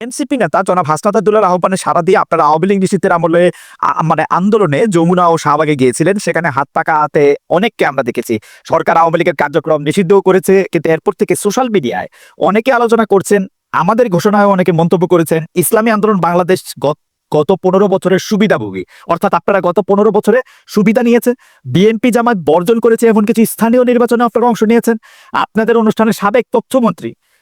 NCP নেতা জনাব হাসনাতাদুল্লাহ আহ্বানে সারা দিয়ে আপনারা আওয়ামী লীগ নিষিদ্ধের আমলে মানে আন্দোলনে যমুনা ও শাহবাগে গিয়েছিলেন। সেখানে হাত পাকাতে অনেককে আমরা দেখেছি। সরকার আওয়ামী লীগের কার্যক্রম নিষিদ্ধও করেছে, কিন্তু এরপর থেকে সোশ্যাল মিডিয়ায় অনেকে আলোচনা করছেন, আমাদের ঘোষণায় অনেকে মন্তব্য করেছেন, ইসলামী আন্দোলন বাংলাদেশ গত পনেরো বছরের সুবিধাভোগী। অর্থাৎ আপনারা গত পনেরো বছরে সুবিধা নিয়েছে বিএনপি জামাত বর্জন করেছে এমন কিছু স্থানীয় নির্বাচনে আপনারা অংশ নিয়েছেন। আপনাদের অনুষ্ঠানের সাবেক তথ্যমন্ত্রী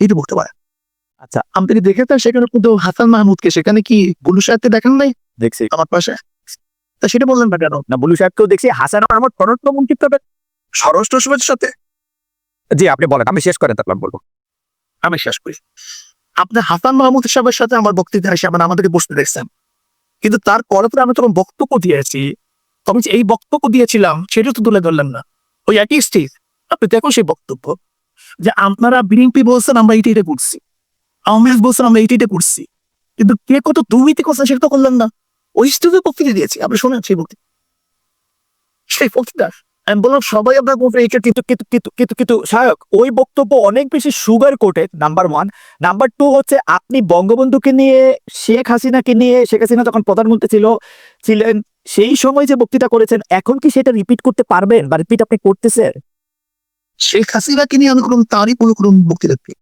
এটা বলতে পারে আচ্ছা। আপনি কি দেখে সেখানে কিন্তু হাসান মাহমুদকে সেখানে কি বুলু সাহেবকে দেখেন নাই? দেখছি। আমার পাশে। তা সেটা বললেন না কেন? না বুলু সাহেবকেও দেখছি। হাসান আমার পররাষ্ট্রমন্ত্রী তবে স্বরাষ্ট্র সচিবের সাথে? জি আপনি বলেন। আমি শেষ করেন তারপর বলব। আমি শেষ করি। আপনার হাসান মাহমুদ সাহেবের সাথে আমার বক্তৃতা এসে মানে আমাদেরকে বসতে দেখছেন। কিন্তু তারপরে পরে পরে আমি তখন বক্তব্য দিয়েছি। তবে যে এই বক্তব্য দিয়েছিলাম সেটা তো তুলে ধরলেন না। ওই একই স্টেজ আপনি দেখুন সেই বক্তব্য। যে আপনারা বিএনপি বলছেন, আমরা এইটা এটা করছি। আওয়ামী লীগ বলছেন, আমরা এইটা এটা করছি। কিন্তু কে কত দুর্নীতি করছেন সেটা তো করলেন না। ওই বক্তৃতা দিয়েছি, আপনি শোনেন সেই বক্তৃতা সেই বক্তৃতা আমি বললাম, সবাই আপনার কিন্তু কিন্তু কিন্তু কিন্তু কিন্তু সহায়ক। ওই বক্তব্য অনেক বেশি sugar coated number one number two হচ্ছে, আপনি বঙ্গবন্ধুকে নিয়ে, শেখ হাসিনাকে নিয়ে, শেখ হাসিনা যখন প্রধানমন্ত্রী ছিল, ছিলেন, সেই সময় যে বক্তৃতা করেছেন, এখন কি সেটা রিপিট করতে পারবেন? বা রিপিট আপনি করতেছেন? শেখ হাসিনাকে নিয়ে আমি কোনো তারই কোনো কোনো বক্তৃতা দিই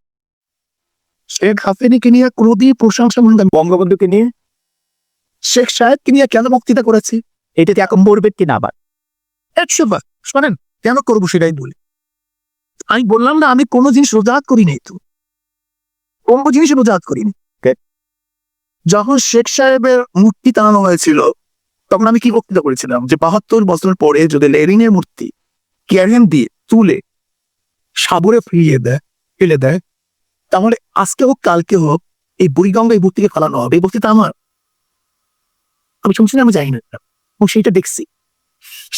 শেখ হাসিনাকে নিয়ে কোনোদিন প্রশংসা মনে বঙ্গবন্ধুকে নিয়ে? শেখ সাহেবকে নিয়ে কেন বক্তৃতা করেছি? এটাতে এখন মরবেন কিনা আবার? একশো বার। শোনেন কেন করব সেটাই বলি। আমি বললাম না আমি কোনো জিনিস রোজাত করি নাই তো। কোনো জিনিস রোজাত করিনি. যখন শেখ সাহেবের মূর্তি টানানো হয়েছিল তখন আমি কি বক্তৃতা করেছিলাম? যে বাহাত্তর বছর পরে যদি লেরিনের মূর্তি ক্যারিয়ান দিয়ে তুলে সাগরে ফিরিয়ে দেয়, ফেলে দেয়। তাহলে আজকে হোক, কালকে হোক, এই বুড়িগঙ্গা এই মূর্তিকে ফেলানো হবে। এই বক্তৃতা আমার। আমি শুনছি না, আমি জানি না। এবং সেইটা দেখছি।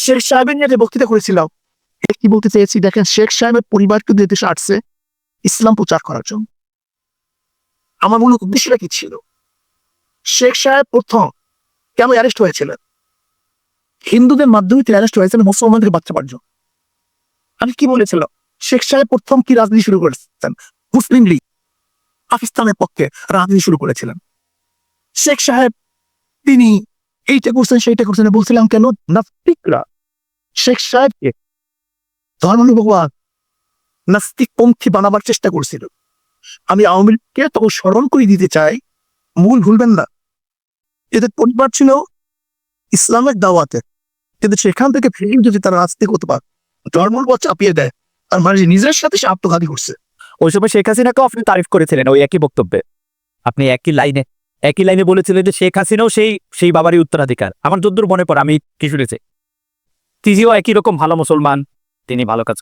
শেখ সাহেবের নিয়ে যে বক্তৃতা করেছিলাম কি বলতে চেয়েছি? দেখেন, শেখ সাহেবের পরিবার কিন্তু দেশে আসছে ইসলাম প্রচার করার জন্য। আমার মূল উদ্দেশ্যটা কি ছিল? শেখ সাহেব প্রথম কেন অ্যারেস্ট হয়েছিলেন? হিন্দুদের মাধ্যমে তিনি অ্যারেস্ট হয়েছিলেন মুসলমানদের বাচ্চা পাওয়ার জন্য। আমি কি বলেছিলাম? শেখ সাহেব প্রথম কি রাজনীতি শুরু করেছেন? মুসলিম লীগ। পাকিস্তানের পক্ষে রাজনীতি শুরু করেছিলেন। শেখ সাহেব, তিনি এইটা করছেন, সেইটা করছেন বলছিলাম কেন? নাস্তিকরা। শেখ সাহেবকে ধর্মানুভবাদ, নাস্তিক পন্থী বানাবার চেষ্টা করছিল। আমি আওয়ামী লীগকে তখন স্মরণ করে দিতে চাই। মূল ভুলবেন না। এদের পরিবার ছিল ইসলামের দাওয়াতে। কিন্তু সেখান থেকে ফিরে যদি তারা নাস্তিক হতে পারে ধর্মবাদ চাপিয়ে দেয় আর মানে নিজের সাথে সে আত্মঘাতী করছে। ওই সময় শেখ হাসিনাকেও আপনি তারিফ করেছিলেন ওই একই বক্তব্যে। আপনি একই লাইনে একই লাইনে বলেছিলেন যে শেখ হাসিনাও সেই সেই বাবারই উত্তরাধিকার। আমার যদ্দূর মনে পড়ে আমি কি শুনেছি? তিনিও একই রকম ভালো মুসলমান তিনি ভালো কাজ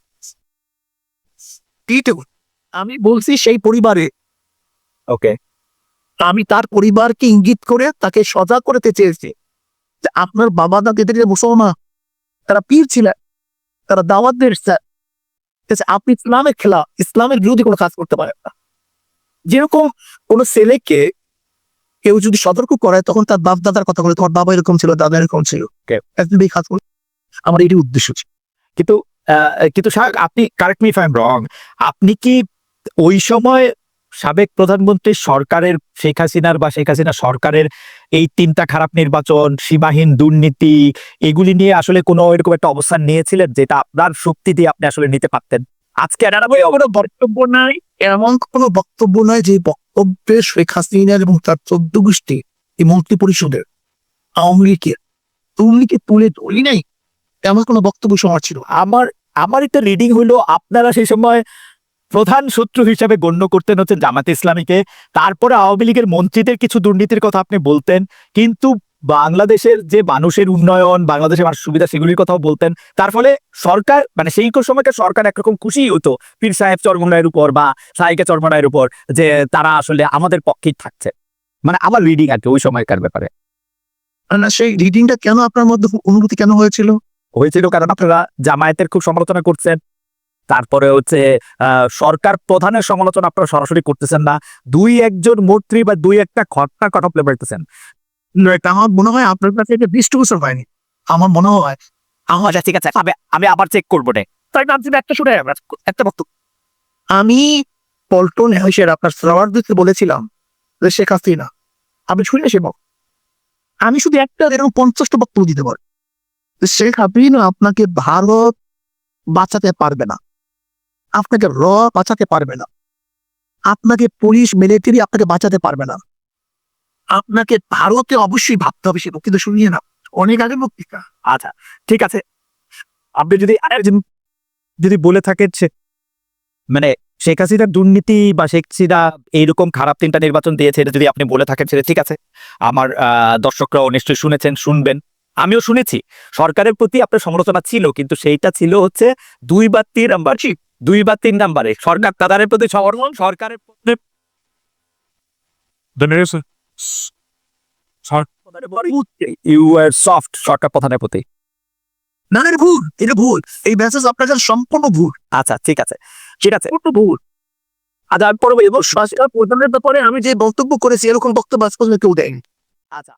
আমি বলছি সেই পরিবারে ওকে। আমি তার পরিবারকে ইঙ্গিত করে তাকে সজাগ করতে চেয়েছি যে আপনার বাবা দাদিদের যে মুসলমান তারা পীর ছিলেন তারা দাওয়াতদের আপনি ইসলামের খেলা ইসলামের বিরোধী কোনো কাজ করতে পারেন না। যেরকম কোনো ছেলেকে কেউ যদি সতর্ক করে তখন তার বাপ দাদার কথা বলে তোমার বাবা এরকম ছিল দাদা এরকম ছিল। কাজ করে আমার এটি উদ্দেশ্য ছিল। কিন্তু কিন্তু আপনি কারেক্ট মি ফাইম রং আপনি কি ওই সময় সাবেক প্রধানমন্ত্রী সরকারের শেখ হাসিনার বা শেখ হাসিনা সরকারের এই তিনটা খারাপ নির্বাচন সীমাহীন দুর্নীতি এগুলি নিয়ে আসলে কোনো এরকম একটা অবস্থান নিয়েছিলেন যেটা আপনার শক্তি দিয়ে আপনি আসলে নিতে পারতেন? আজকে কোনো বক্তব্য নাই। এমন কোনো বক্তব্য নয় যে বক্তব্যে শেখ হাসিনার এবং তার চোদ্দ গোষ্ঠী এই মন্ত্রী পরিষদের আওয়ামী লীগের তুমলিকে তুলে ধরি নাই এমন কোনো বক্তব্য সমাজ ছিল আমার আমার একটা রিডিং হলো আপনারা সেই সময় প্রধান শত্রু হিসাবে গণ্য করতেন হচ্ছে জামাতে ইসলামীকে। তারপরে আওয়ামী লীগের মন্ত্রীদের কিছু দুর্নীতির কথা আপনি বলতেন। কিন্তু বাংলাদেশের যে মানুষের উন্নয়ন বাংলাদেশের মানুষের সুবিধা সেগুলির কথাও বলতেন। তার ফলে সরকার মানে সেই সময়কার সরকার একরকম খুশি হতো। পীর সাহেব চরমনায়ের উপর বা সাইকে চরমনায়ের উপর যে তারা আসলে আমাদের পক্ষেই থাকছে। মানে আমার রিডিং আর কি ওই সময়কার ব্যাপারে। না সেই রিডিংটা কেন আপনার মধ্যে অনুভূতি কেন হয়েছিল? হয়েছিল কারণ আপনারা জামায়াতের খুব সমালোচনা করছেন। তারপরে হচ্ছে আহ, সরকার প্রধানের সমালোচনা আপনারা সরাসরি করতেছেন না। দুই একজন মন্ত্রী বা দুই একটা ঘটনার কথা বলে বেড়তেছেন আমার মনে হয় আপনার কাছে এটা দৃষ্টিগোচর হয়নি। আমার মনে হয়। আচ্ছা ঠিক আছে আমি আমি আবার চেক করব রে তাই না একটা শুনে একটা বক্তব্য। আমি পল্টন হাউসের আপনার বলেছিলাম যে শেখ হাসিনা আপনি শুনে সে আমি শুধু একটা এরকম পঞ্চাশটা বক্তব্য দিতে পারি। শেখ হাসিনা আপনাকে ভারত বাঁচাতে পারবে না। আপনাকে র বাঁচাতে পারবে না। আপনাকে পুলিশ মিলিটারি আপনাকে বাঁচাতে পারবে না। আপনাকে ভারতে অবশ্যই ভাবতে হবে সে বক্তৃতা শুনিয়ে না অনেক আগে বক্তৃতা। আচ্ছা ঠিক আছে। আপনি যদি যদি বলে থাকেন সে মানে শেখ হাসিনার দুর্নীতি বা শেখ হাসিনা এইরকম খারাপ তিনটা নির্বাচন দিয়েছে, এটা যদি আপনি বলে থাকেন সেটা ঠিক আছে। আমার দর্শকরাও নিশ্চয়ই শুনেছেন, শুনবেন। আমিও শুনেছি। সরকারের প্রতি আপনার সমালোচনা ছিল, কিন্তু সেইটা ছিল হচ্ছে দুই বা তিন নাম্বার দুই বা তিন নাম্বারে। সরকার তাদের প্রতি সমর্থন সরকারের প্রতি ইউ আর সফট সরকার প্রধানের প্রতি। না এটা ভুল এটা ভুল। এই মেসেজ আপনার সম্পূর্ণ ভুল। আচ্ছা ঠিক আছে। ঠিক আছে। ভুল। আচ্ছা আমি পরে এবং সরকার প্রধানের ব্যাপারে আমি যে বক্তব্য করেছি এরকম বক্তব্য আজ পর্যন্ত কেউ দেয়নি। আচ্ছা।